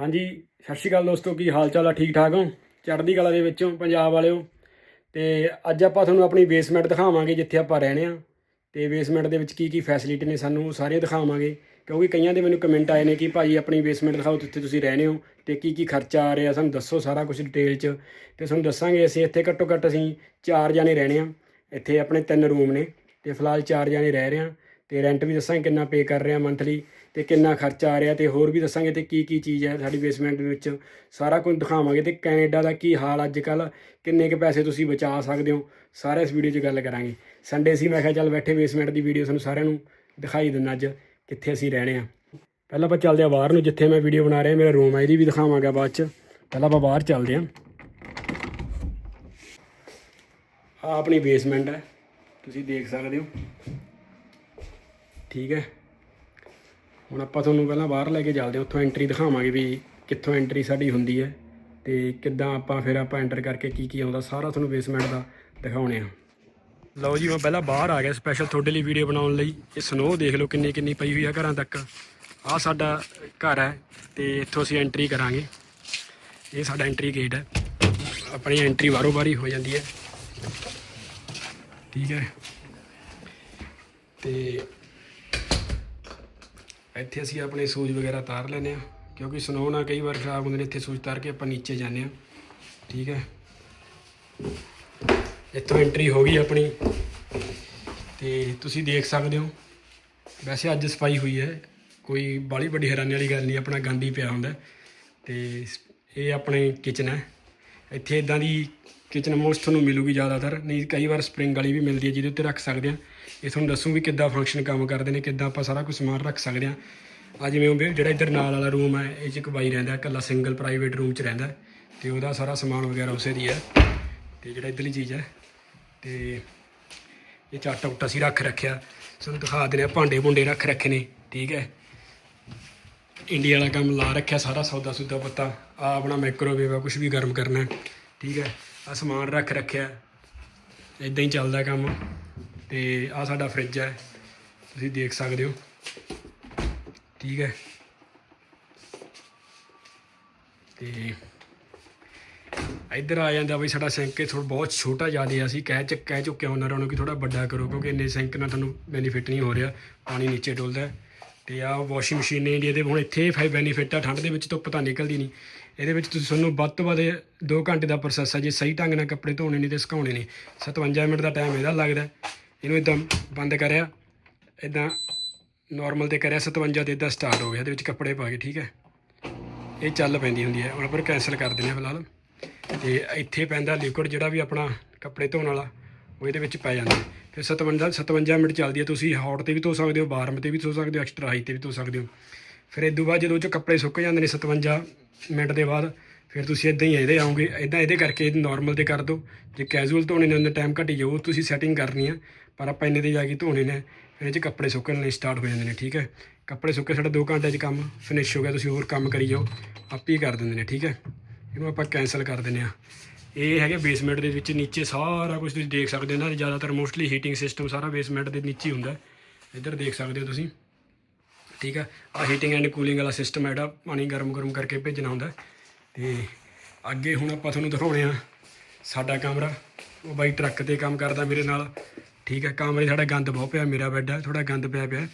ਹਾਂਜੀ, ਸਤਿ ਸ਼੍ਰੀ ਅਕਾਲ ਦੋਸਤੋ, ਕੀ ਹਾਲ ਚਾਲ ਆ? ਠੀਕ ਠਾਕ ਹੋ? ਚੜ੍ਹਦੀ ਕਲਾ ਦੇ ਵਿੱਚੋਂ, ਪੰਜਾਬ ਵਾਲਿਓ। ਤੇ ਅੱਜ ਆਪਾਂ ਤੁਹਾਨੂੰ ਆਪਣੀ ਬੇਸਮੈਂਟ ਦਿਖਾਵਾਂਗੇ ਜਿੱਥੇ ਆਪਾਂ ਰਹਿਣੇ ਆ ਤੇ ਬੇਸਮੈਂਟ ਦੇ ਵਿੱਚ ਕੀ ਕੀ ਫੈਸਿਲਿਟੀ ਨੇ ਸਾਨੂੰ, ਉਹ ਸਾਰੀਆਂ ਦਿਖਾਵਾਂਗੇ। ਕਿਉਂਕਿ ਕਈਆਂ ਦੇ ਮੈਨੂੰ ਕਮੈਂਟ ਆਏ ਨੇ ਕਿ ਭਾਜੀ ਆਪਣੀ ਬੇਸਮੈਂਟ ਦਿਖਾਓ, ਜਿੱਥੇ ਤੁਸੀਂ ਰਹਿੰਦੇ ਹੋ। ਤੇ ਕੀ ਕੀ ਖਰਚਾ ਆ ਰਿਹਾ, ਸਾਨੂੰ ਦੱਸੋ ਸਾਰਾ ਕੁਝ ਡਿਟੇਲ 'ਚ। ਤੇ ਤੁਹਾਨੂੰ ਦੱਸਾਂਗੇ ਅਸੀਂ ਇੱਥੇ ਘੱਟੋ ਘੱਟ ਅਸੀਂ ਚਾਰ ਜਾਣੇ ਰਹਿਣੇ ਆ ਇੱਥੇ ਆਪਣੇ ਤਿੰਨ ਰੂਮ ਨੇ। ਤੇ ਫਿਲਹਾਲ ਚਾਰ ਜਾਣੇ ਰਹਿ ਰਹੇ ਆ ਤੇ ਰੈਂਟ ਵੀ ਦੱਸਾਂਗੇ ਕਿੰਨਾ ਪੇ ਕਰ ਰਿਹਾ ਮੰਥਲੀ ਤੇ ਕਿੰਨਾ ਖਰਚਾ ਆ ਰਿਹਾ ਤੇ ਹੋਰ ਵੀ ਦੱਸਾਂਗੇ ਤੇ ਕੀ ਕੀ ਚੀਜ਼ ਹੈ ਸਾਡੀ ਬੇਸਮੈਂਟ ਦੇ ਵਿੱਚ। ਸਾਰਾ ਕੁਝ ਦਿਖਾਵਾਂਗੇ ਤੇ ਕੈਨੇਡਾ ਦਾ ਕੀ ਹਾਲ ਅੱਜ ਕੱਲ ਕਿੰਨੇ ਕੁ ਪੈਸੇ ਤੁਸੀਂ ਬਚਾ ਸਕਦੇ ਹੋ, ਸਾਰੇ ਇਸ ਵੀਡੀਓ 'ਚ ਗੱਲ ਕਰਾਂਗੇ। ਸੰਡੇ ਸੀ, ਮੈਂ ਕਿਹਾ ਚੱਲ ਬੈਠੇ ਬੇਸਮੈਂਟ ਦੀ ਵੀਡੀਓ ਤੁਹਾਨੂੰ ਸਾਰਿਆਂ ਨੂੰ ਦਿਖਾਈ ਦਿੰਦਾ ਅੱਜ, ਕਿੱਥੇ ਅਸੀਂ ਰਹਿਣੇ ਆ। ਪਹਿਲਾਂ ਆਪਾਂ ਚੱਲਦੇ ਆ ਬਾਹਰ ਨੂੰ, ਜਿੱਥੇ ਮੈਂ ਵੀਡੀਓ ਬਣਾ ਰਿਹਾ, ਮੇਰਾ ਰੂਮ ਹੈ ਇਹਦੀ ਵੀ ਦਿਖਾਵਾਂਗਾ ਬਾਅਦ 'ਚ। ਪਹਿਲਾਂ ਆਪਾਂ ਬਾਹਰ ਚੱਲਦੇ ਆ ਆ ਆਪਣੀ ਬੇਸਮੈਂਟ ਹੈ, ਤੁਸੀਂ ਦੇਖ ਸਕਦੇ ਹੋ। ਠੀਕ ਹੈ। ਹੁਣ ਆਪਾਂ ਤੁਹਾਨੂੰ ਪਹਿਲਾਂ ਬਾਹਰ ਲੈ ਕੇ ਚੱਲਦੇ ਹਾਂ, ਉੱਥੋਂ ਐਂਟਰੀ ਦਿਖਾਵਾਂਗੇ ਵੀ ਕਿੱਥੋਂ ਐਂਟਰੀ ਸਾਡੀ ਹੁੰਦੀ ਹੈ ਤੇ ਕਿੱਦਾਂ ਆਪਾਂ ਫਿਰ ਆਪਾਂ ਐਂਟਰ ਕਰਕੇ ਕੀ ਕੀ ਆਉਂਦਾ, ਸਾਰਾ ਤੁਹਾਨੂੰ ਬੇਸਮੈਂਟ ਦਾ ਦਿਖਾਉਣੇ ਆ ਲਓ ਜੀ ਮੈਂ ਪਹਿਲਾਂ ਬਾਹਰ ਆ ਗਿਆ ਸਪੈਸ਼ਲ ਤੁਹਾਡੇ ਲਈ ਵੀਡੀਓ ਬਣਾਉਣ ਲਈ। ਇਹ ਸਨੋ ਦੇਖ ਲਓ ਕਿੰਨੀ ਕਿੰਨੀ ਪਈ ਹੋਈ ਆ ਘਰਾਂ ਤੱਕ। ਆਹ ਸਾਡਾ ਘਰ ਹੈ ਤੇ ਇੱਥੋਂ ਅਸੀਂ ਐਂਟਰੀ ਕਰਾਂਗੇ। ਇਹ ਸਾਡਾ ਐਂਟਰੀ ਗੇਟ ਹੈ। ਆਪਣੀ ਐਂਟਰੀ ਬਾਰੋ ਵਾਰੀ ਹੋ ਜਾਂਦੀ ਹੈ। ਠੀਕ ਹੈ। ਤੇ ਇੱਥੇ ਅਸੀਂ ਆਪਣੇ ਸੂਜ ਵਗੈਰਾ ਤਾਰ ਲੈਨੇ ਆ ਕਿਉਂਕਿ ਸਨੋ ਨਾਲ ਕਈ ਵਾਰ ਖਰਾਬ ਹੁੰਦੇ ਨੇ, ਇੱਥੇ ਸੂਜ ਤਾਰ ਕੇ ਆਪਾਂ ਨੀਚੇ ਜਾਂਦੇ ਆ ਠੀਕ ਹੈ? ਇੱਥੋਂ ਐਂਟਰੀ ਹੋ ਗਈ ਆਪਣੀ। ਤੇ ਤੁਸੀਂ ਦੇਖ ਸਕਦੇ ਹੋ, ਵੈਸੇ ਅੱਜ ਸਫ਼ਾਈ ਹੋਈ ਹੈ, ਕੋਈ ਬਾਲੀ ਵੱਡੀ ਹੈਰਾਨੀ ਵਾਲੀ ਗੱਲ ਨਹੀਂ, ਆਪਣਾ ਗੰਦ ਹੀ ਪਿਆ ਹੁੰਦਾ। ਤੇ ਇਹ ਆਪਣੇ ਕਿਚਨ ਹੈ। ਇੱਥੇ ਇਦਾਂ ਦੀ ਕਿਚਨ ਮੋਸਟ ਤੁਹਾਨੂੰ ਮਿਲੂਗੀ ਜ਼ਿਆਦਾਤਰ, ਨਹੀਂ ਕਈ ਵਾਰ ਸਪਰਿੰਗ ਵਾਲੀ ਵੀ ਮਿਲਦੀ ਹੈ ਜਿਹਦੇ ਉੱਤੇ ਰੱਖ ਸਕਦੇ ਆ ਇਹ ਤੁਹਾਨੂੰ ਦੱਸੂ ਵੀ ਕਿੱਦਾਂ ਫੰਕਸ਼ਨ ਕੰਮ ਕਰਦੇ ਨੇ, ਕਿੱਦਾਂ ਆਪਾਂ ਸਾਰਾ ਕੁਝ ਸਮਾਨ ਰੱਖ ਸਕਦੇ ਆ ਆ ਜਿਵੇਂ ਉਹ ਜਿਹੜਾ ਇੱਧਰ ਨਾਲ ਵਾਲਾ ਰੂਮ ਹੈ, ਇਹ 'ਚ ਇੱਕ ਬਾਈ ਰਹਿੰਦਾ, ਇਕੱਲਾ ਸਿੰਗਲ ਪ੍ਰਾਈਵੇਟ ਰੂਮ 'ਚ ਰਹਿੰਦਾ। ਤੇ ਉਹਦਾ ਸਾਰਾ ਸਮਾਨ ਵਗੈਰਾ ਉਸੇ ਦੀ ਹੈ। ਤੇ ਜਿਹੜਾ ਇੱਧਰਲੀ ਚੀਜ਼ ਹੈ, ਤੇ ਇਹ ਚਾਟਾ ਉਟਾ ਸੀ ਰੱਖ ਰੱਖਿਆ। ਤੁਹਾਨੂੰ ਦਿਖਾ ਦਿੰਦੇ ਆ ਭਾਂਡੇ ਭੁੰਡੇ ਰੱਖ ਰੱਖੇ ਨੇ, ਠੀਕ ਹੈ। ਇੰਡੀਆ ਵਾਲਾ ਕੰਮ ਲਾ ਰੱਖਿਆ, ਸਾਰਾ ਸੌਦਾ ਸੁਦਾ ਪੱਤਾ ਆ ਆਪਣਾ ਮਾਈਕ੍ਰੋਵੇਵ ਆ ਕੁਝ ਵੀ ਗਰਮ ਕਰਨਾ, ਠੀਕ ਹੈ ਆ ਸਮਾਨ ਰੱਖ ਰੱਖਿਆ ਇਦਾਂ ਹੀ ਚੱਲਦਾ ਕੰਮ, ਤੇ ਆ ਸਾਡਾ ਫ੍ਰਿਜ ਹੈ, ਤੁਸੀਂ ਦੇਖ ਸਕਦੇ ਹੋ, ਠੀਕ ਹੈ, ਤੇ ਇੱਧਰ ਆ ਜਾਂਦਾ ਬਈ ਸਾਡਾ ਸਿੰਕ ਥੋੜਾ ਬਹੁਤ ਛੋਟਾ ਜ਼ਿਆਦਾ ਅਸੀਂ ਕਹਿ ਚ, ਕਹਿ ਚੁੱਕੇ ਉਹਨਾਂ ਨੂੰ ਕਿ ਥੋੜਾ ਵੱਡਾ ਕਰੋ, ਕਿਉਂਕਿ ਇੰਨੇ ਸਿੰਕ ਨਾਲ ਤੁਹਾਨੂੰ ਬੈਨੀਫਿਟ ਨਹੀਂ ਹੋ ਰਿਹਾ, ਪਾਣੀ ਨੀਚੇ ਡੁੱਲਦਾ ਹੈ। ਤੇ ਆ ਵਾਸ਼ਿੰਗ ਮਸ਼ੀਨ ਨੇ ਇੰਡੀਆ ਦੇ ਹੁਣ ਇੱਥੇ ਫਾਈ ਬੈਨੀਫਿਟ ਆ, ਠੰਡ ਦੇ ਵਿੱਚ ਧੁੱਪ ਤਾਂ ਨਿਕਲਦੀ ਨਹੀਂ। ਇਹਦੇ ਵਿੱਚ ਤੁਸੀਂ ਤੁਹਾਨੂੰ ਵੱਧ ਤੋਂ ਵੱਧ 2 ਘੰਟੇ ਦਾ ਪ੍ਰੋਸੈਸ ਆ, ਜੇ ਸਹੀ ਢੰਗ ਨਾਲ ਕੱਪੜੇ ਧੋਣੇ ਨੇ ਤੇ ਸੁਕਾਉਣੇ ਨੇ। 57 ਮਿੰਟ ਦਾ ਟਾਈਮ ਇਹਦਾ ਲੱਗਦਾ ਇਹਨੂੰ ਇਦਾਂ ਬੰਦ ਕਰਿਆ, ਇਦਾਂ ਨਾਰਮਲ ਤੇ ਕਰਿਆ 57 ਤੇ ਇਦਾਂ ਸਟਾਰਟ ਹੋ ਗਿਆ। ਇਹਦੇ ਵਿੱਚ ਕੱਪੜੇ ਪਾ ਕੇ, ਠੀਕ ਹੈ? ਇਹ ਚੱਲ ਪੈਂਦੀ ਹੁੰਦੀ ਹੈ। ਹੁਣ ਪਰ ਕੈਨਸਲ ਕਰ ਦਿੰਦੇ ਹਾਂ ਫਿਲਹਾਲ। ਤੇ ਇੱਥੇ ਪੈਂਦਾ ਲਿਕੁਇਡ ਜਿਹੜਾ ਵੀ ਆਪਣਾ ਕੱਪੜੇ ਧੋਣ ਵਾਲਾ, ਉਹ ਇਹਦੇ ਵਿੱਚ ਪੈ ਜਾਂਦਾ ਫਿਰ 57 57 ਮਿੰਟ ਚੱਲਦੀ ਹੈ ਤੁਸੀਂ ਹੌਟ ਤੇ ਵੀ ਧੋ ਸਕਦੇ ਹੋ, ਬਾਰਮ ਤੇ ਵੀ ਧੋ ਸਕਦੇ ਹੋ, ਐਕਸਟਰਾ ਹਾਈ ਤੇ ਵੀ ਧੋ ਸਕਦੇ ਹੋ। ਫਿਰ ਇਹ ਤੋਂ ਬਾਅਦ ਜਦੋਂ ਉਹ 'ਚ ਕੱਪੜੇ ਸੁੱਕ ਜਾਂਦੇ ਨੇ 57 ਮਿੰਟ ਦੇ ਬਾਅਦ, ਫਿਰ ਤੁਸੀਂ ਇਦਾਂ ਹੀ ਇਹਦੇ ਆਉਂਗੇ ਇਦਾਂ ਇਹਦੇ ਕਰਕੇ ਨਾਰਮਲ ਤੇ ਕਰ ਦਿਓ ਜੇ ਕੈਜੂਅਲ ਧੋਣੇ ਨੇ, ਉਹਨਾਂ ਟਾਈਮ ਘਟੀ ਜਾਊ, ਤੁਸੀਂ ਸੈਟਿੰਗ ਕਰਨੀ ਆ, ਪਰ ਆਪਾਂ ਇੰਨੇ ਤੇ ਜਾ ਕੇ ਧੋਣੇ ਨੇ, ਫਿਰ ਇਹ 'ਚ ਕੱਪੜੇ ਸੁੱਕਣ ਲਈ ਸਟਾਰਟ ਹੋ ਜਾਂਦੇ ਨੇ, ਠੀਕ ਹੈ? ਕੱਪੜੇ ਸੁੱਕੇ ਸਾਡਾ 2 ਘੰਟੇ 'ਚ ਕੰਮ ਫਿਨਿਸ਼ ਹੋ ਗਿਆ, ਤੁਸੀਂ ਹੋਰ ਕੰਮ ਕਰੀ ਜਾਓ, ਆਪੇ ਹੀ ਕਰ ਦਿੰਦੇ ਨੇ, ਠੀਕ ਹੈ? ਇਹਨੂੰ ਆਪਾਂ ਕੈਨਸਲ ਕਰ ਦਿੰਦੇ ਆ ਇਹ ਹੈਗੇ ਬੇਸਮੈਂਟ ਦੇ ਵਿੱਚ ਨੀਚੇ ਸਾਰਾ ਕੁਝ ਤੁਸੀਂ ਦੇਖ ਸਕਦੇ ਹੋ ਨਾ, ਜ਼ਿਆਦਾਤਰ ਮੋਸਟਲੀ ਹੀਟਿੰਗ ਸਿਸਟਮ ਸਾਰਾ ਬੇਸਮੈਂਟ ਦੇ ਨੀਚੇ ਹੁੰਦਾ ਇੱਧਰ ਦੇਖ ਸਕਦੇ ਹੋ ਤੁਸੀਂ। ਠੀਕ ਆ ਆ ਹੀਟਿੰਗ ਐਂਡ ਕੂਲਿੰਗ ਵਾਲਾ ਸਿਸਟਮ ਹੈ ਜਿਹੜਾ, ਪਾਣੀ ਗਰਮ ਗਰਮ ਕਰਕੇ ਭੇਜਣਾ ਹੁੰਦਾ ਹੈ। ਤੇ ਅੱਗੇ ਹੁਣ ਆਪਾਂ ਤੁਹਾਨੂੰ ਦਿਖਾਉਣੇ ਆ ਸਾਡਾ ਕਮਰਾ। ਉਹ ਬਾਈ ਟਰੱਕ ਤੇ ਕੰਮ ਕਰਦਾ ਮੇਰੇ ਨਾਲ। ਠੀਕ ਹੈ, ਕਮਰੇ ਸਾਡਾ ਗੰਦ ਬਹੁਤ ਪਿਆ, ਮੇਰਾ ਬੈੱਡ ਹੈ ਥੋੜਾ ਗੰਦ ਪਿਆ ਪਿਆ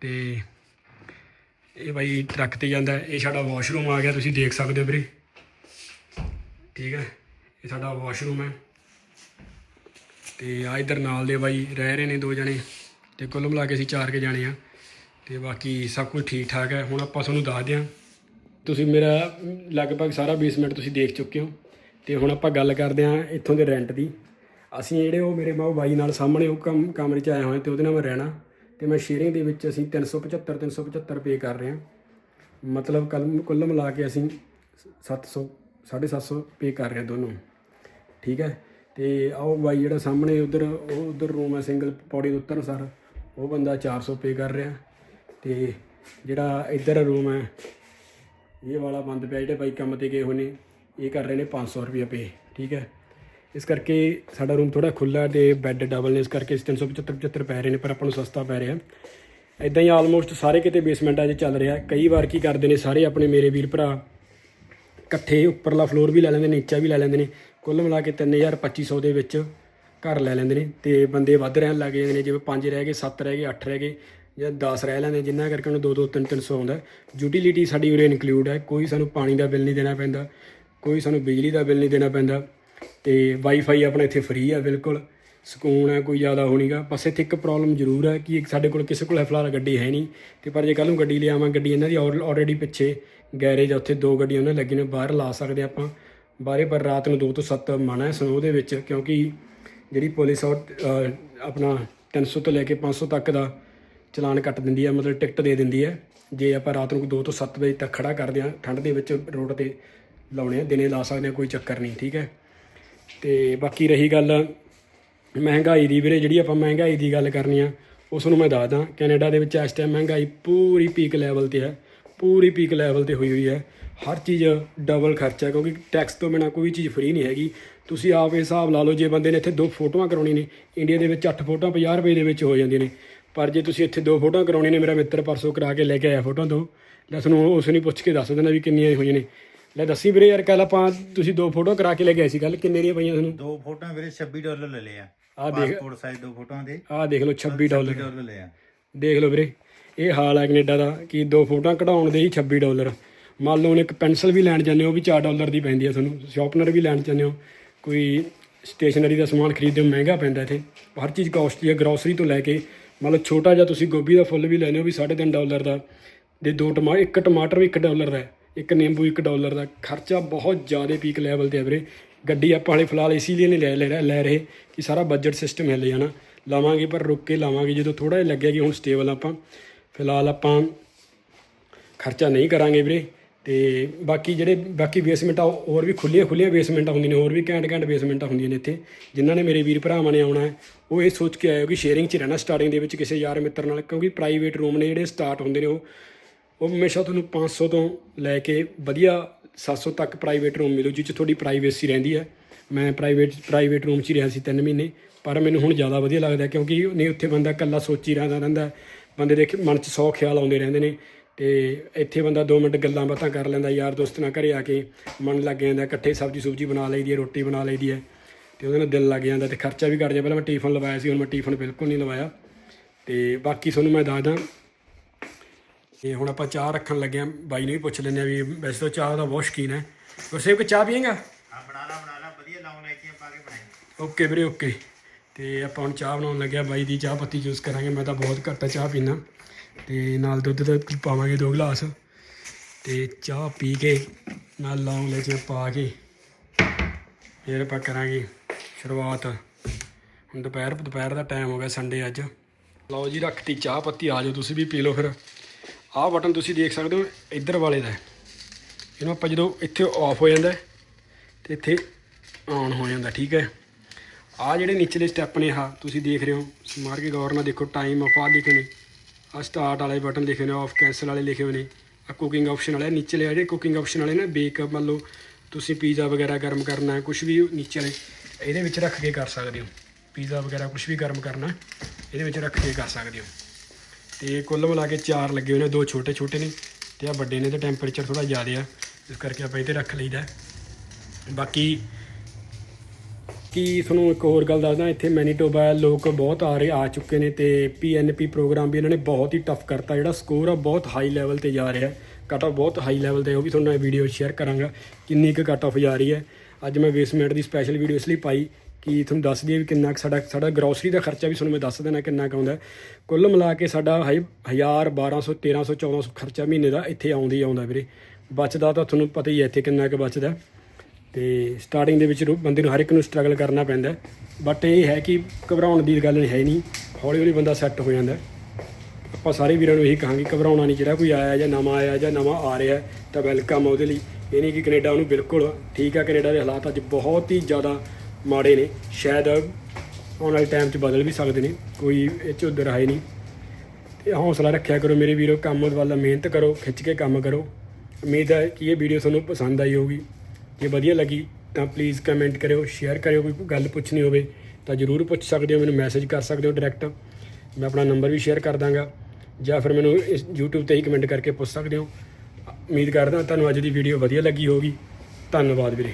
ਤੇ ਇਹ ਬਾਈ ਟਰੱਕ ਤੇ ਜਾਂਦਾ ਇਹ ਸਾਡਾ ਵਾਸ਼ਰੂਮ ਆ ਗਿਆ, ਤੁਸੀਂ ਦੇਖ ਸਕਦੇ ਹੋ ਵੀਰੇ। ਠੀਕ ਹੈ। ਇਹ ਸਾਡਾ ਵਾਸ਼ਰੂਮ ਹੈ। ਤੇ ਆ ਇਧਰ ਨਾਲ ਦੇ ਬਾਈ ਰਹਿ ਰਹੇ ਨੇ ਦੋ ਜਣੇ। ਤੇ ਕੁੱਲ ਮਿਲਾ ਕੇ ਅਸੀਂ ਚਾਰ ਕੇ ਜਾਣੇ ਆ ਤੇ ਬਾਕੀ ਸਭ ਕੁਝ ਠੀਕ ਠਾਕ ਹੈ। ਹੁਣ ਆਪਾਂ ਤੁਹਾਨੂੰ ਦੱਸ ਦਿਆਂ, ਤੁਸੀਂ ਮੇਰਾ ਲਗਭਗ ਸਾਰਾ ਬੇਸਮੈਂਟ ਤੁਸੀਂ ਦੇਖ ਚੁੱਕੇ ਹੋ। ਤੇ ਹੁਣ ਆਪਾਂ ਗੱਲ ਕਰਦੇ ਹਾਂ ਇੱਥੋਂ ਦੇ ਰੈਂਟ ਦੀ। ਅਸੀਂ ਜਿਹੜੇ ਉਹ ਮੇਰੇ ਮਾਂ ਬਾਈ ਨਾਲ ਸਾਹਮਣੇ ਉਹ ਕਮ, ਕਮਰੇ 'ਚ ਆਏ ਹੋਏ ਤੇ ਉਹਦੇ ਨਾਲ ਮੈਂ ਰਹਿਣਾ। ਤੇ ਮੈਂ ਸ਼ੇਅਰਿੰਗ ਦੇ ਵਿੱਚ ਅਸੀਂ 375 375 ਰੁਪਏ ਕਰ ਰਹੇ ਹਾਂ। ਮਤਲਬ ਕੱਲ, ਕੁੱਲ ਮਿਲਾ ਕੇ ਅਸੀਂ 700 750 ਪੇ ਕਰ ਰਹੇ ਹਾਂ ਦੋਨੋਂ। ਠੀਕ ਹੈ? ਤੇ ਆਓ ਬਾਈ ਜਿਹੜਾ ਸਾਹਮਣੇ ਉਧਰ, ਉਹ ਉਧਰ ਰੂਮ ਹੈ ਸਿੰਗਲ ਪੌੜੀ ਦੇ ਉੱਤਰ ਸਰ, ਉਹ ਬੰਦਾ 400 ਪੇ ਕਰ ਰਿਹਾ। ਤੇ ਜਿਹੜਾ ਇੱਧਰ ਰੂਮ ਹੈ, ਇਹ ਵਾਲਾ ਬੰਦ ਪਿਆ, ਜਿਹੜੇ ਬਾਈ ਕੰਮ ਤੇ ਗਏ ਹੋਏ ਨੇ, ਇਹ ਕਰ ਰਹੇ ਨੇ 500 ਰੁਪਏ ਪੇ ਠੀਕ ਹੈ? ਇਸ ਕਰਕੇ ਸਾਡਾ ਰੂਮ ਥੋੜਾ ਖੁੱਲਾ ਤੇ ਬੈੱਡ ਡਬਲ ਨੇ, ਇਸ ਕਰਕੇ 375 75 ਪੈ ਰਹੇ ਨੇ, ਪਰ ਆਪਾਂ ਨੂੰ ਸਸਤਾ ਪੈ ਰਿਹਾ। ਇਦਾਂ ਹੀ ਆਲਮੋਸਟ ਸਾਰੇ ਕਿਤੇ ਬੇਸਮੈਂਟਾਂ 'ਚ ਚੱਲ ਰਿਹਾ। ਕਈ ਵਾਰ ਕੀ ਕਰਦੇ ਨੇ, ਸਾਰੇ ਆਪਣੇ ਮੇਰੇ ਵੀਰ ਭਰਾ ਇਕੱਠੇ ਉੱਪਰਲਾ ਫਲੋਰ ਵੀ ਲੈ ਲੈਂਦੇ ਨੇ, ਨੀਚਾ ਵੀ ਲੈ ਲੈਂਦੇ ਨੇ। ਕੁੱਲ ਮਿਲਾ ਕੇ 3250 ਦੇ ਵਿੱਚ ਘਰ ਲੈ ਲੈਂਦੇ ਨੇ ਤੇ ਬੰਦੇ ਵੱਧ ਰਹਿਣ ਲੱਗ ਜਾਂਦੇ ਨੇ, ਜਿਵੇਂ 5 ਰਹਿ ਗਏ 7 ਰਹਿ ਗਏ 8 ਰਹਿ ਗਏ ਜਾਂ 10 ਰਹਿ ਲੈਂਦੇ ਜਿੰਨਾ ਕਰਕੇ ਉਹਨੂੰ 2 2 3 300 ਆਉਂਦਾ। ਯੂਟੀਲਿਟੀ ਸਾਡੀ ਉਰੇ ਇਨਕਲੂਡ ਹੈ, ਕੋਈ ਸਾਨੂੰ ਪਾਣੀ ਦਾ ਬਿੱਲ ਨਹੀਂ ਦੇਣਾ ਪੈਂਦਾ, ਕੋਈ ਸਾਨੂੰ ਬਿਜਲੀ ਦਾ ਬਿੱਲ ਨਹੀਂ ਦੇਣਾ ਪੈਂਦਾ ਤੇ ਵਾਈਫਾਈ ਆਪਣਾ ਇੱਥੇ ਫ੍ਰੀ ਆ ਬਿਲਕੁਲ, ਸਕੂਨ ਹੈ, ਕੋਈ ਜ਼ਿਆਦਾ ਹੋਣੀਗਾ ਬਸ ਇੱਥੇ ਇੱਕ ਪ੍ਰੋਬਲਮ ਜ਼ਰੂਰ ਹੈ ਕਿ ਸਾਡੇ ਕੋਲ ਕਿਸੇ ਕੋਲ ਫਿਲਹਾਲ ਗੱਡੀ ਹੈ ਨਹੀਂ ਤੇ ਪਰ ਜੇ ਕੱਲ ਨੂੰ ਗੱਡੀ ਲਿਆਵਾਂ, ਗੱਡੀ ਇਹਨਾਂ ਦੀ ਆਲਰੇਡੀ ਪਿੱਛੇ ਗੈਰੇਜ ਆ, ਉੱਥੇ ਦੋ ਗੱਡੀਆਂ ਉਹਨਾਂ ਲੱਗੀਆਂ ਨੇ, ਬਾਹਰ ਲਾ ਸਕਦੇ ਆਪਾਂ। ਬਾਰੇ ਪਰ ਰਾਤ ਨੂੰ 2 ਤੋਂ 7 ਮਨਾ ਹੈ ਸਨੋ ਦੇ ਵਿੱਚ ਕਿਉਂਕਿ ਜਿਹੜੀ ਪੁਲਿਸ ਉਹ, ਅਹ, ਆਪਣਾ 300 ਤੋਂ ਲੈ ਕੇ 500 ਤੱਕ ਦਾ ਚਲਾਨ ਕੱਟ ਦਿੰਦੀ ਹੈ ਮਤਲਬ ਟਿਕਟ ਦੇ ਦਿੰਦੀ ਹੈ ਜੇ ਆਪਾਂ ਰਾਤ ਨੂੰ 2 ਤੋਂ 7 ਵਜੇ ਤੱਕ ਖੜਾ ਕਰਦੇ ਹਾਂ ਠੰਡ ਦੇ ਵਿੱਚ ਰੋਡ ਤੇ ਲਾਉਣੇ ਆ ਦਿਨੇ ਲਾ ਸਕਦੇ ਆ ਕੋਈ ਚੱਕਰ ਨਹੀਂ ਠੀਕ ਹੈ। ਤੇ ਬਾਕੀ ਰਹੀ ਗੱਲ ਮਹਿੰਗਾਈ ਦੀ ਵੀਰੇ ਜਿਹੜੀ ਆਪਾਂ ਮਹਿੰਗਾਈ ਦੀ ਗੱਲ ਕਰਨੀ ਆ ਉਸ ਨੂੰ ਮੈਂ ਦੱਸਦਾ ਕੈਨੇਡਾ ਦੇ ਵਿੱਚ ਇਸ ਟਾਈਮ ਮਹਿੰਗਾਈ ਪੂਰੀ ਪੀਕ ਲੈਵਲ ਤੇ ਹੈ। ਪੂਰੀ ਪੀਕ ਲੈਵਲ ਤੇ ਹੋਈ ਹੋਈ ਹੈ। ਹਰ ਚੀਜ਼ ਡਬਲ ਖਰਚਾ ਕਿਉਂਕਿ ਟੈਕਸ ਤੋਂ ਬਿਨਾ ਕੋਈ ਚੀਜ਼ ਫ੍ਰੀ ਨਹੀਂ ਹੈਗੀ। ਤੁਸੀਂ ਆਪ ਇਹ ਹਿਸਾਬ ਲਾ ਲਓ ਜੇ ਬੰਦੇ ਨੇ ਇੱਥੇ ਦੋ ਫੋਟੋਆਂ ਕਰਾਉਣੀ ਨੇ ਇੰਡੀਆ ਦੇ ਵਿੱਚ 8 ਫੋਟੋਆਂ 50 ਰੁਪਏ ਦੇ ਵਿੱਚ ਹੋ ਜਾਂਦੀਆਂ ਨੇ। ਪਰ ਜੇ ਤੁਸੀਂ ਇੱਥੇ ਦੋ ਫੋਟੋਆਂ ਕਰਾਉਣੀਆਂ ਨੇ ਮੇਰਾ ਮਿੱਤਰ ਪਰਸੋਂ ਕਰਾ ਕੇ ਲੈ ਕੇ ਆਇਆ ਫੋਟੋਆਂ ਦੋ ਲੈ ਤੁਹਾਨੂੰ ਉਸ ਨੂੰ ਪੁੱਛ ਕੇ ਦੱਸ ਦੇਣਾ ਵੀ ਕਿੰਨੀਆਂ ਹੋਈਆਂ ਨੇ। ਲੈ ਦੱਸੀ ਵੀਰੇ ਯਾਰ ਕੱਲ ਆਪਾਂ ਤੁਸੀਂ ਦੋ ਫੋਟੋ ਕਰਾ ਕੇ ਲੈ ਕੇ ਆਏ ਸੀ। ਕੱਲ ਕਿੰਨੇ ਦੀਆਂ ਪਈਆਂ ਤੁਹਾਨੂੰ? ਦੋ ਫੋਟੋਆਂ ਵੀਰੇ 26 ਡਾਲਰ ਲੈ ਲਿਆ ਆਹ ਦੇਖ ਪਾਸਪੋਰਟ ਸਾਈਜ਼ ਦੋ ਫੋਟੋਆਂ ਦੇ। ਆਹ ਦੇਖ ਲਓ 26 ਡਾਲਰ। ਡਾਲਰ ਲਿਆ ਦੇਖ ਲਓ ਵੀਰੇ। ਇਹ ਹਾਲ ਹੈ ਕੈਨੇਡਾ ਦਾ ਕਿ ਦੋ ਫੋਟੋਆਂ ਕਢਾਉਣ ਦੇ ਹੀ 26 ਡਾਲਰ। ਮੰਨ ਲਓ ਹੁਣ ਇੱਕ ਪੈਨਸਲ ਵੀ ਲੈਣ ਜਾਂਦੇ ਹੋ ਵੀ 4 ਡਾਲਰ ਦੀ ਪੈਂਦੀ ਹੈ ਤੁਹਾਨੂੰ। ਸ਼ਾਰਪਨਰ ਵੀ ਲੈਣ ਜਾਂਦੇ ਹੋ। ਕੋਈ ਸਟੇਸ਼ਨਰੀ ਦਾ ਸਮਾਨ ਖਰੀਦਦੇ ਹੋ, ਮਹਿੰਗਾ ਪੈਂਦਾ ਇੱਥੇ। ਹਰ ਚੀਜ਼ ਕਾਸਟਲੀ ਹੈ ਗਰੋਸਰੀ ਤੋਂ ਲੈ ਕੇ ਮੰਨ ਲਓ ਛੋਟਾ ਜਿਹਾ ਤੁਸੀਂ ਗੋਭੀ ਦਾ ਫੁੱਲ ਵੀ ਲੈਣੇ ਹੋ ਵੀ 3.5 ਡਾਲਰ ਦਾ। ਦੇ ਦੋ ਟਮਾ, ਇੱਕ ਟਮਾਟਰ ਵੀ 1 ਡਾਲਰ ਦਾ ਇੱਕ ਨਿੰਬੂ 1 ਡਾਲਰ ਦਾ। ਖਰਚਾ ਬਹੁਤ ਜ਼ਿਆਦਾ ਪੀਕ ਲੈਵਲ ਤੇ ਹੈ ਵੀਰੇ। ਗੱਡੀ ਆਪਾਂ ਹਾਲੇ ਫਿਲਹਾਲ ਇਸੇ ਲਈ ਨਹੀਂ ਲੈ ਲੈ ਲੈ ਰਹੇ ਕਿ ਸਾਰਾ ਬਜਟ ਸਿਸਟਮ ਹਿੱਲ ਜਾਣਾ। ਲਾਵਾਂਗੇ ਪਰ ਰੁੱਕ ਕੇ ਲਾਵਾਂਗੇ, ਜਦੋਂ ਥੋੜਾ ਜਿਹਾ ਲੱਗਿਆ ਕਿ ਹੁਣ ਸਟੇਬਲ ਆਪਾਂ। ਫਿਲਹਾਲ ਆਪਾਂ ਖਰਚਾ ਨਹੀਂ ਕਰਾਂਗੇ ਵੀਰੇ ਤੇ ਬਾਕੀ ਜਿਹੜੇ ਬਾਕੀ ਬੇਸਮੈਂਟਾਂ ਹੋਰ ਵੀ ਖੁੱਲੀਆਂ ਖੁੱਲੀਆਂ ਬੇਸਮੈਂਟਾਂ ਹੁੰਦੀਆਂ ਨੇ, ਹੋਰ ਵੀ ਘੈਂਟ ਘੈਂਟ ਬੇਸਮੈਂਟਾਂ ਹੁੰਦੀਆਂ ਨੇ ਇੱਥੇ, ਜਿਨ੍ਹਾਂ ਨੇ ਮੇਰੇ ਵੀਰ ਭਰਾਵਾਂ ਨੇ ਆਉਣਾ ਹੈ, ਉਹ ਇਹ ਸੋਚ ਕੇ ਆਇਓ ਕਿ ਸ਼ੇਅਰਿੰਗ 'ਚ ਰਹਿਣਾ ਸਟਾਰਟਿੰਗ ਦੇ ਵਿੱਚ ਕਿਸੇ ਯਾਰ ਮਿੱਤਰ ਨਾਲ, ਕਿਉਂਕਿ ਪ੍ਰਾਈਵੇਟ ਰੂਮ ਨੇ ਜਿਹੜੇ ਸਟਾਰਟ ਹੁੰਦੇ ਨੇ ਉਹ ਉਹ ਹਮੇਸ਼ਾ ਤੁਹਾਨੂੰ 500 ਤੋਂ ਲੈ ਕੇ ਵਧੀਆ 700 ਤੱਕ ਪ੍ਰਾਈਵੇਟ ਰੂਮ ਮਿਲੂ, ਜਿਹ 'ਚ ਤੁਹਾਡੀ ਪ੍ਰਾਈਵੇਸੀ ਰਹਿੰਦੀ ਹੈ। ਮੈਂ ਪ੍ਰਾਈਵੇਟ ਪ੍ਰਾਈਵੇਟ ਰੂਮ 'ਚ ਹੀ ਰਿਹਾ ਸੀ 3 ਮਹੀਨੇ, ਪਰ ਮੈਨੂੰ ਹੁਣ ਜ਼ਿਆਦਾ ਵਧੀਆ ਲੱਗਦਾ ਕਿਉਂਕਿ ਨਹੀਂ, ਉੱਥੇ ਬੰਦਾ ਇਕੱਲਾ ਸੋਚੀ ਰਹਿੰਦਾ ਰਹਿੰਦਾ ਬੰਦੇ ਦੇ ਮਨ 'ਚ 100 ਖਿਆਲ ਆਉਂਦੇ ਰਹਿੰਦੇ ਨੇ ਤੇ ਇੱਥੇ ਬੰਦਾ 2 ਮਿੰਟ ਗੱਲਾਂ ਬਾਤਾਂ ਕਰ ਲੈਂਦਾ ਯਾਰ ਦੋਸਤ ਨਾਲ ਘਰੇ ਆ ਕੇ ਮਨ ਲੱਗ ਜਾਂਦਾ ਇਕੱਠੇ ਸਬਜ਼ੀ ਸੁਬਜੀ ਬਣਾ ਲਈਦੀ ਹੈ ਰੋਟੀ ਬਣਾ ਲਈਦੀ ਹੈ ਤੇ ਉਹਦੇ ਨਾਲ ਦਿਲ ਲੱਗ ਜਾਂਦਾ ਤੇ ਖਰਚਾ ਵੀ ਘੱਟ ਜਾਂਦਾ। ਪਹਿਲਾਂ ਮੈਂ ਟਿਫਨ ਲਵਾਇਆ ਸੀ ਹੁਣ ਮੈਂ ਟਿਫਨ ਬਿਲਕੁਲ ਨਹੀਂ ਲਵਾਇਆ। ਤੇ ਬਾਕੀ ਤੁਹਾਨੂੰ ਮੈਂ ਦੱਸਦਾ ਤੇ ਹੁਣ ਆਪਾਂ ਚਾਹ ਰੱਖਣ ਲੱਗੇ ਆ ਬਾਈ ਨੂੰ ਵੀ ਪੁੱਛ ਲੈਂਦੇ ਆ ਵੀ ਵੈਸੇ ਤਾਂ ਚਾਹ ਦਾ ਬਹੁਤ ਸ਼ੌਕੀਨ ਹੈ। ਗੁਰਸੇਵ ਕਿ ਚਾਹ ਪੀਏਗਾ? ਹਾਂ ਬਣਾ ਲਾ ਬਣਾ ਲਾ ਵਧੀਆ ਲਾਉਣ ਲੈ ਕੇ ਪਾ ਕੇ ਬਣਾਈ। ਓਕੇ ਵੀਰੇ ਓਕੇ। ਤੇ ਆਪਾਂ ਹੁਣ ਚਾਹ ਬਣਾਉਣ ਲੱਗਿਆ ਬਾਈ ਦੀ ਚਾਹ ਪੱਤੀ ਯੂਜ਼ ਕਰਾਂਗੇ ਮੈਂ ਤਾਂ ਬਹੁਤ ਘੱਟ ਚਾਹ ਪੀਣਾ ਤੇ ਨਾਲ ਦੁੱਧ ਦਾ ਪਾਵਾਂਗੇ ਦੋ ਗਲਾਸ। ਤੇ ਚਾਹ ਪੀ ਕੇ ਨਾਲ ਲੌਂਗ ਲੈ ਕੇ ਪਾ ਕੇ ਫਿਰ ਆਪਾਂ ਕਰਾਂਗੇ ਸ਼ੁਰੂਆਤ। ਹੁਣ ਦੁਪਹਿਰ ਦੁਪਹਿਰ ਦਾ ਟਾਈਮ ਹੋ ਗਿਆ ਸੰਡੇ ਅੱਜ। ਲਓ ਜੀ ਰੱਖਤੀ ਚਾਹ ਪੱਤੀ ਆ ਜਾਓ ਤੁਸੀਂ ਵੀ ਪੀ ਲਓ ਫਿਰ। ਆਹ ਬਟਨ ਤੁਸੀਂ ਦੇਖ ਸਕਦੇ ਹੋ ਇੱਧਰ ਵਾਲੇ ਦਾ। ਇਹਨੂੰ ਆਪਾਂ ਜਦੋਂ ਇੱਥੇ ਆਫ ਹੋ ਜਾਂਦਾ ਹੈ, ਤੇ ਇੱਥੇ ਆਨ ਹੋ ਜਾਂਦਾ ਠੀਕ ਹੈ। ਆ ਜਿਹੜੇ ਨੀਚਲੇ ਸਟੈਪ ਨੇ ਆਹ, ਤੁਸੀਂ ਦੇਖ ਰਹੇ ਹੋ ਮਾਰ ਕੇ ਗੌਰ ਨਾਲ ਦੇਖੋ ਟਾਈਮ ਆਫ ਆ ਲਿਖੇ ਨੇ। ਆ ਸਟਾਰਟ ਵਾਲੇ ਬਟਨ ਲਿਖੇ ਨੇ ਆਫ ਕੈਂਸਲ ਵਾਲੇ ਲਿਖੇ ਹੋਏ ਨੇ। ਆ ਕੁਕਿੰਗ ਆਪਸ਼ਨ ਵਾਲੇ ਨਿਚਲੇ ਆ ਜਿਹੜੇ ਕੁਕਿੰਗ ਆਪਸ਼ਨ ਵਾਲੇ ਨੇ ਬੇਕ ਮੰਨ ਲਓ, ਤੁਸੀਂ ਪੀਜ਼ਾ ਵਗੈਰਾ ਗਰਮ ਕਰਨਾ ਹੈ ਕੁਝ ਵੀ ਨੀਚੇ ਵਾਲੇ, ਇਹਦੇ ਵਿੱਚ ਰੱਖ ਕੇ ਕਰ ਸਕਦੇ ਹੋ। ਪੀਜ਼ਾ ਵਗੈਰਾ ਕੁਝ ਵੀ ਗਰਮ ਕਰਨਾ, ਇਹਦੇ ਵਿੱਚ ਰੱਖ ਕੇ ਕਰ ਸਕਦੇ ਹੋ। ਤੇ ਕੁੱਲ ਮਿਲਾ ਕੇ ਚਾਰ ਲੱਗੇ ਹੋਏ ਨੇ, ਦੋ ਛੋਟੇ ਛੋਟੇ ਨੇ, ਤੇ ਆ ਵੱਡੇ ਨੇ ਤੇ ਟੈਂਪਰੇਚਰ ਥੋੜਾ ਜ਼ਿਆਦਾ ਆ, ਇਸ ਕਰਕੇ ਆਪਾਂ ਇਹਦੇ ਰੱਖ ਲਈਦਾ। ਬਾਕੀ ਕੀ ਤੁਹਾਨੂੰ ਇੱਕ ਹੋਰ ਗੱਲ ਦੱਸਦਾ, ਇੱਥੇ ਮੈਨੀਟੋਬਾ ਲੋਕ ਬਹੁਤ ਆ ਰਹੇ, ਆ ਚੁੱਕੇ ਨੇ ਤੇ ਪੀਐਨਪੀ ਪ੍ਰੋਗਰਾਮ ਵੀ ਇਹਨਾਂ ਨੇ ਬਹੁਤ ਹੀ ਟਫ ਕਰਤਾ। ਜਿਹੜਾ ਸਕੋਰ ਆ, ਬਹੁਤ ਹਾਈ ਲੈਵਲ ਤੇ ਜਾ ਰਿਹਾ। ਕਟ ਆਫ ਬਹੁਤ ਹਾਈ ਲੈਵਲ ਤੇ, ਉਹ ਵੀ ਤੁਹਾਨੂੰ ਮੈਂ ਵੀਡੀਓ ਸ਼ੇਅਰ ਕਰਾਂਗਾ, ਕਿੰਨੀ ਕੁ ਕਟ ਆਫ ਜਾ ਰਹੀ ਹੈ। ਅੱਜ ਮੈਂ ਬੇਸਮੈਂਟ ਦੀ ਸਪੈਸ਼ਲ ਵੀਡੀਓ ਇਸ ਲਈ ਪਾਈ ਕਿ ਤੁਹਾਨੂੰ ਦੱਸ ਦਈਏ ਵੀ ਕਿੰਨਾ ਕੁ ਸਾਡਾ ਸਾਡਾ ਗਰੋਸਰੀ ਦਾ ਖਰਚਾ ਵੀ ਤੁਹਾਨੂੰ ਮੈਂ ਦੱਸ ਦੇਣਾ ਕਿੰਨਾ ਕੁ ਆਉਂਦਾ। ਕੁੱਲ ਮਿਲਾ ਕੇ ਸਾਡਾ 1000 1200 1300 1400 ਖਰਚਾ ਮਹੀਨੇ ਦਾ ਇੱਥੇ ਆਉਂਦਾ ਹੀ ਆਉਂਦਾ ਵੀਰੇ। ਬਚਦਾ ਤਾਂ ਤੁਹਾਨੂੰ ਪਤਾ ਹੀ ਹੈ ਇੱਥੇ ਕਿੰਨਾ ਕੁ ਬਚਦਾ। ਤੇ ਸਟਾਰਟਿੰਗ ਦੇ ਵਿੱਚ ਰੋ- ਬੰਦੇ ਨੂੰ ਹਰ ਇੱਕ ਨੂੰ ਸਟਰਗਲ ਕਰਨਾ ਪੈਂਦਾ ਬਟ ਇਹ ਹੈ ਕਿ ਘਬਰਾਉਣ ਦੀ ਗੱਲ ਹੈ ਨਹੀਂ। ਹੌਲੀ ਹੌਲੀ ਬੰਦਾ ਸੈੱਟ ਹੋ ਜਾਂਦਾ ਆਪਾਂ ਸਾਰੇ ਵੀਰਾਂ ਨੂੰ ਇਹੀ ਕਹਾਂਗੇ, ਘਬਰਾਉਣਾ ਨਹੀਂ ਜਿਹੜਾ ਕੋਈ ਆਇਆ ਜਾਂ ਨਵਾਂ ਆਇਆ ਜਾਂ ਨਵਾਂ ਆ ਰਿਹਾ ਤਾਂ ਵੈਲਕਮ ਉਹਦੇ ਲਈ। ਇਹ ਨਹੀਂ ਕਿ ਕੈਨੇਡਾ ਉਹਨੂੰ ਬਿਲਕੁਲ ਠੀਕ ਆ, ਕੈਨੇਡਾ ਦੇ ਹਾਲਾਤ ਅੱਜ ਬਹੁਤ ਹੀ ਜ਼ਿਆਦਾ ਮਾੜੇ ਨੇ। ਸ਼ਾਇਦ ਆਉਣ ਵਾਲੇ ਟਾਈਮ 'ਚ ਬਦਲ ਵੀ ਸਕਦੇ ਨੇ, ਕੋਈ ਇਹ 'ਚ ਉਧਰ ਆਏ ਨਹੀਂ। ਤੇ ਹੌਸਲਾ ਰੱਖਿਆ ਕਰੋ ਮੇਰੇ ਵੀਰੋ, ਕੰਮ ਵੱਲ ਮਿਹਨਤ ਕਰੋ, ਖਿੱਚ ਕੇ ਕੰਮ ਕਰੋ। ਉਮੀਦ ਹੈ ਕਿ ਇਹ ਵੀਡੀਓ ਤੁਹਾਨੂੰ ਪਸੰਦ ਆਈ ਹੋਊਗੀ। ਜੇ ਵਧੀਆ ਲੱਗੀ ਤਾਂ ਪਲੀਜ਼ ਕਮੈਂਟ ਕਰਿਓ ਸ਼ੇਅਰ ਕਰਿਓ, ਕੋਈ ਗੱਲ ਪੁੱਛਣੀ ਹੋਵੇ ਤਾਂ ਜਰੂਰ ਪੁੱਛ ਸਕਦੇ ਹੋ, ਮੈਨੂੰ ਮੈਸੇਜ ਕਰ ਸਕਦੇ ਹੋ ਡਾਇਰੈਕਟ ਮੈਂ ਆਪਣਾ ਨੰਬਰ ਵੀ ਸ਼ੇਅਰ ਕਰ ਦਾਂਗਾ ਜਾਂ ਫਿਰ ਮੈਨੂੰ ਇਸ YouTube ਤੇ ਹੀ ਕਮੈਂਟ ਕਰਕੇ ਪੁੱਛ ਸਕਦੇ ਹੋ। ਉਮੀਦ ਕਰਦਾ ਤੁਹਾਨੂੰ ਅੱਜ ਦੀ ਵੀਡੀਓ ਵਧੀਆ ਲੱਗੀ ਹੋਊਗੀ। ਧੰਨਵਾਦ ਵੀਰੇ।